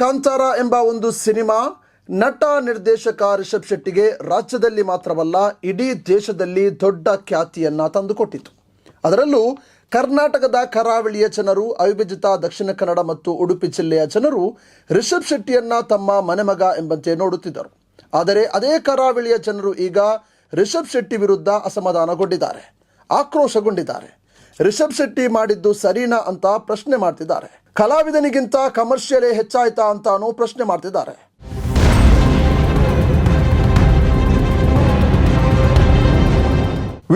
ಕಾಂತಾರ ಎಂಬ ಒಂದು ಸಿನಿಮಾ ನಟ ನಿರ್ದೇಶಕ ರಿಷಬ್ ಶೆಟ್ಟಿಗೆ ರಾಜ್ಯದಲ್ಲಿ ಮಾತ್ರವಲ್ಲ, ಇಡೀ ದೇಶದಲ್ಲಿ ದೊಡ್ಡ ಖ್ಯಾತಿಯನ್ನು ತಂದುಕೊಟ್ಟಿತು. ಅದರಲ್ಲೂ ಕರ್ನಾಟಕದ ಕರಾವಳಿಯ ಜನರು, ಅವಿಭಜಿತ ದಕ್ಷಿಣ ಕನ್ನಡ ಮತ್ತು ಉಡುಪಿ ಜಿಲ್ಲೆಯ ಜನರು ರಿಷಬ್ ಶೆಟ್ಟಿಯನ್ನ ತಮ್ಮ ಮನೆಮಗ ಎಂಬಂತೆ ನೋಡುತ್ತಿದ್ದರು. ಆದರೆ ಅದೇ ಕರಾವಳಿಯ ಜನರು ಈಗ ರಿಷಬ್ ಶೆಟ್ಟಿ ವಿರುದ್ಧ ಅಸಮಾಧಾನಗೊಂಡಿದ್ದಾರೆ, ಆಕ್ರೋಶಗೊಂಡಿದ್ದಾರೆ. ರಿಷಬ್ ಶೆಟ್ಟಿ ಮಾಡಿದ್ದು ಸರಿನಾ ಅಂತ ಪ್ರಶ್ನೆ ಮಾಡ್ತಿದ್ದಾರೆ. ಕಲಾವಿದನಿಗಿಂತ ಕಮರ್ಷಿಯಲೇ ಹೆಚ್ಚಾಯ್ತಾ ಅಂತಾನೂ ಪ್ರಶ್ನೆ ಮಾಡ್ತಿದ್ದಾರೆ.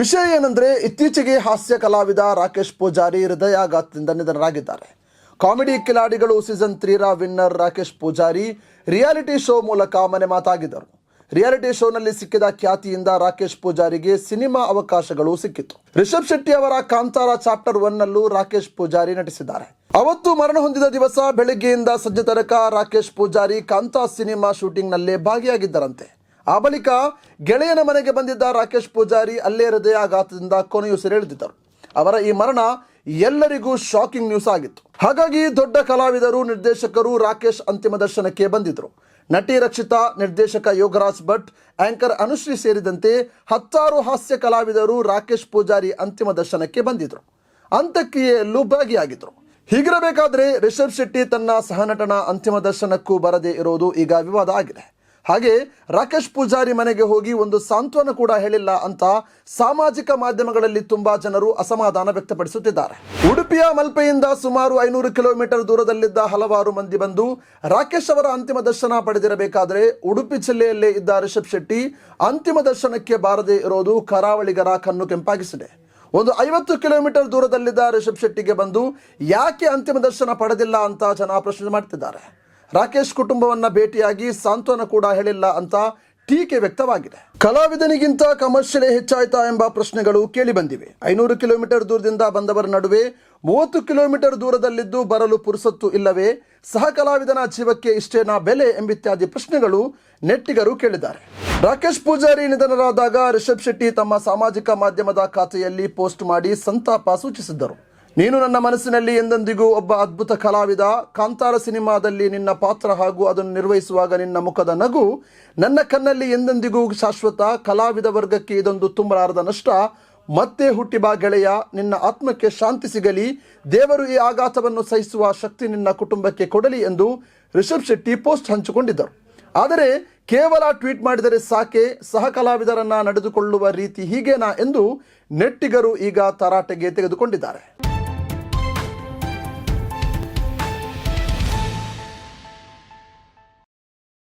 ವಿಷಯ ಏನಂದ್ರೆ ಇತ್ತೀಚೆಗೆ ಹಾಸ್ಯ ಕಲಾವಿದ ರಾಕೇಶ್ ಪೂಜಾರಿ ಹೃದಯಾಘಾತದಿಂದ ನಿಧನರಾಗಿದ್ದಾರೆ. ಕಾಮಿಡಿ ಕಿಲಾಡಿಗಳು season ತ್ರೀರ winner Rakesh Pujari reality show ಮೂಲಕ ಮನೆ ಮಾತಾಗಿದ್ದರು. ರಿಯಾಲಿಟಿ ಶೋನಲ್ಲಿ ಸಿಕ್ಕಿದ ಖ್ಯಾತಿಯಿಂದ ರಾಕೇಶ್ ಪೂಜಾರಿಗೆ ಸಿನಿಮಾ ಅವಕಾಶಗಳು ಸಿಕ್ಕಿತು ರಿಷಬ್ ಶೆಟ್ಟಿ ಅವರ ಕಾಂತಾರ ಚಾಪ್ಟರ್ ಒನ್ನಲ್ಲೂ ರಾಕೇಶ್ ಪೂಜಾರಿ ನಟಿಸಿದ್ದಾರೆ. ಅವತ್ತು ಮರಣ ಹೊಂದಿದ ದಿವಸ ಬೆಳಗ್ಗೆಯಿಂದ ಸಂಜೆ ತನಕ ರಾಕೇಶ್ ಪೂಜಾರಿ ಕಾಂತಾ ಸಿನಿಮಾ ಶೂಟಿಂಗ್ನಲ್ಲೇ ಭಾಗಿಯಾಗಿದ್ದರಂತೆ. ಆ ಬಳಿಕ ಗೆಳೆಯನ ಮನೆಗೆ ಬಂದಿದ್ದ ರಾಕೇಶ್ ಪೂಜಾರಿ ಅಲ್ಲೇ ಹೃದಯಾಘಾತದಿಂದ ಕೊನೆಯುಸಿರೆಳೆದಿದ್ದರು ಅವರ ಈ ಮರಣ ಎಲ್ಲರಿಗೂ ಶಾಕಿಂಗ್ ನ್ಯೂಸ್ ಆಗಿತ್ತು. ಹಾಗಾಗಿ ದೊಡ್ಡ ಕಲಾವಿದರು, ನಿರ್ದೇಶಕರು ರಾಕೇಶ್ ಅಂತಿಮ ದರ್ಶನಕ್ಕೆ ಬಂದಿದ್ದರು ನಟಿ ರಕ್ಷಿತಾ, ನಿರ್ದೇಶಕ ಯೋಗರಾಜ್ ಭಟ್, ಆಂಕರ್ ಅನುಶ್ರೀ ಸೇರಿದಂತೆ ಹತ್ತಾರು ಹಾಸ್ಯ ಕಲಾವಿದರು ರಾಕೇಶ್ ಪೂಜಾರಿ ಅಂತಿಮ ದರ್ಶನಕ್ಕೆ ಬಂದಿದ್ರು. ಅಂತ್ಯಕ್ರಿಯೆಯಲ್ಲೂ ಭಾಗಿಯಾಗಿದ್ರು. ಹೀಗಿರಬೇಕಾದ್ರೆ ರಿಷಬ್ ಶೆಟ್ಟಿ ತನ್ನ ಸಹನಟನ ಅಂತಿಮ ದರ್ಶನಕ್ಕೂ ಬರದೇ ಇರೋದು ಈಗ ವಿವಾದ ಆಗಿದೆ. ಹಾಗೆ ರಾಕೇಶ್ ಪೂಜಾರಿ ಮನೆಗೆ ಹೋಗಿ ಒಂದು ಸಾಂತ್ವನ ಕೂಡ ಹೇಳಿಲ್ಲ ಅಂತ ಸಾಮಾಜಿಕ ಮಾಧ್ಯಮಗಳಲ್ಲಿ ತುಂಬಾ ಜನರು ಅಸಮಾಧಾನ ವ್ಯಕ್ತಪಡಿಸುತ್ತಿದ್ದಾರೆ. ಉಡುಪಿಯ ಮಲ್ಪೆಯಿಂದ ಸುಮಾರು ಐನೂರು ಕಿಲೋಮೀಟರ್ ದೂರದಲ್ಲಿದ್ದ ಹಲವಾರು ಮಂದಿ ಬಂದು ರಾಕೇಶ್ ಅವರ ಅಂತಿಮ ದರ್ಶನ ಪಡೆದಿರಬೇಕಾದ್ರೆ ಉಡುಪಿ ಜಿಲ್ಲೆಯಲ್ಲೇ ಇದ್ದ ರಿಷಬ್ ಶೆಟ್ಟಿ ಅಂತಿಮ ದರ್ಶನಕ್ಕೆ ಬಾರದೇ ಇರೋದು ಕರಾವಳಿಗರ ಕಣ್ಣು ಕೆಂಪಾಗಿಸಿದೆ. ಒಂದು ಐವತ್ತು ಕಿಲೋಮೀಟರ್ ದೂರದಲ್ಲಿದ್ದ ರಿಷಬ್ ಶೆಟ್ಟಿಗೆ ಬಂದು ಯಾಕೆ ಅಂತಿಮ ದರ್ಶನ ಪಡೆದಿಲ್ಲ ಅಂತ ಜನ ಪ್ರಶ್ನೆ ಮಾಡ್ತಿದ್ದಾರೆ. ರಾಕೇಶ್ ಕುಟುಂಬವನ್ನ ಭೇಟಿಯಾಗಿ ಸಾಂತ್ವನ ಕೂಡ ಹೇಳಿಲ್ಲ ಅಂತ ಟೀಕೆ ವ್ಯಕ್ತವಾಗಿದೆ. ಕಲಾವಿದನಿಗಿಂತ ಕಮರ್ಷಿಯಲೇ ಹೆಚ್ಚಾಯ್ತಾ ಎಂಬ ಪ್ರಶ್ನೆಗಳು ಕೇಳಿ ಬಂದಿವೆ. ಐನೂರು ಕಿಲೋಮೀಟರ್ ದೂರದಿಂದ ಬಂದವರ ನಡುವೆ ಮೂವತ್ತು ಕಿಲೋಮೀಟರ್ ದೂರದಲ್ಲಿದ್ದು ಬರಲು ಪುರುಸತ್ತು ಇಲ್ಲವೇ? ಸಹ ಕಲಾವಿದನ ಜೀವಕ್ಕೆ ಇಷ್ಟೇನಾ ಬೆಲೆ ಎಂಬಿತ್ಯಾದಿ ಪ್ರಶ್ನೆಗಳು ನೆಟ್ಟಿಗರು ಕೇಳಿದ್ದಾರೆ. ರಾಕೇಶ್ ಪೂಜಾರಿ ನಿಧನರಾದಾಗ ರಿಷಬ್ ಶೆಟ್ಟಿ ತಮ್ಮ ಸಾಮಾಜಿಕ ಮಾಧ್ಯಮದ ಖಾತೆಯಲ್ಲಿ ಪೋಸ್ಟ್ ಮಾಡಿ ಸಂತಾಪ ಸೂಚಿಸಿದ್ದರು. ನೀನು ನನ್ನ ಮನಸ್ಸಿನಲ್ಲಿ ಎಂದೆಂದಿಗೂ ಒಬ್ಬ ಅದ್ಭುತ ಕಲಾವಿದ, ಕಾಂತಾರ ಸಿನಿಮಾದಲ್ಲಿ ನಿನ್ನ ಪಾತ್ರ ಹಾಗೂ ಅದನ್ನು ನಿರ್ವಹಿಸುವಾಗ ನಿನ್ನ ಮುಖದ ನಗು, ನನ್ನ ಕಣ್ಣಲ್ಲಿ ಎಂದೆಂದಿಗೂ ಶಾಶ್ವತ ಕಲಾವಿದ ವರ್ಗಕ್ಕೆ ಇದೊಂದು ತುಂಬಲಾರದ ನಷ್ಟ. ಮತ್ತೆ ಹುಟ್ಟಿ ಬಾ ಗೆಳೆಯ, ನಿನ್ನ ಆತ್ಮಕ್ಕೆ ಶಾಂತಿ ಸಿಗಲಿ, ದೇವರು ಈ ಆಘಾತವನ್ನು ಸಹಿಸುವ ಶಕ್ತಿ ನಿನ್ನ ಕುಟುಂಬಕ್ಕೆ ಕೊಡಲಿ ಎಂದು ರಿಷಬ್ ಶೆಟ್ಟಿ ಪೋಸ್ಟ್ ಹಂಚಿಕೊಂಡಿದ್ದರು. ಆದರೆ ಕೇವಲ ಟ್ವೀಟ್ ಮಾಡಿದರೆ ಸಾಕೆ, ಸಹ ಕಲಾವಿದರನ್ನ ನಡೆದುಕೊಳ್ಳುವ ರೀತಿ ಹೀಗೇನಾ ಎಂದು ನೆಟ್ಟಿಗರು ಈಗ ತರಾಟೆಗೆ ತೆಗೆದುಕೊಂಡಿದ್ದಾರೆ.